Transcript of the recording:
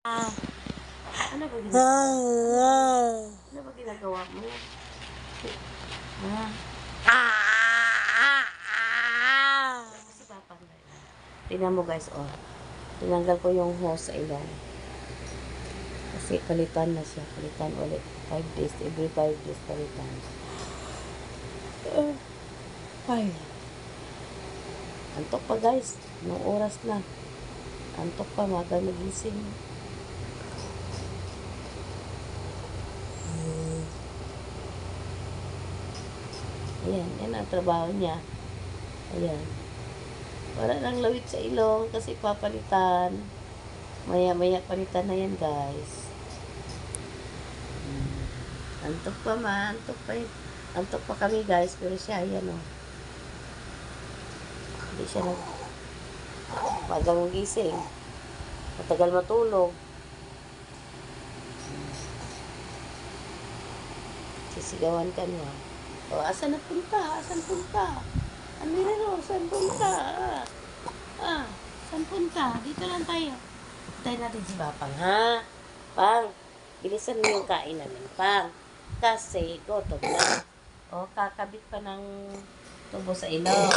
Ano ba ginagawa? Ano ba ginagawa mo? Ah. Kasi papangay. Tingnan mo guys, oh. Tinanggal ko yung hose sa ilong. Kasi palitan na siya. Palitan ulit. 5 days. Every 5 days palitan. Uh, ay. Antok pa guys. Anong oras na? Antok pa. Maga nagising. Ayan, yan ang trabaho niya. Ayan. Wala nang lawit sa ilong kasi papalitan. Maya-maya palitan na yan, guys. Antok pa ma, antok pa. Antok pa kami, guys. Pero siya, ayan o. Hindi siya nag... Magang gising. Matagal matulog. Sisigawan ka niya. O, asan na punta? Asan punta? Amirero, saan punta? Ah, ah, saan punta? Dito lang tayo. Tayo natin si Papang, ha? Pang, bilisan mo yung kain namin, Pang. Kasi, gutom na. O, kakabit pa ng tubo sa ilaw.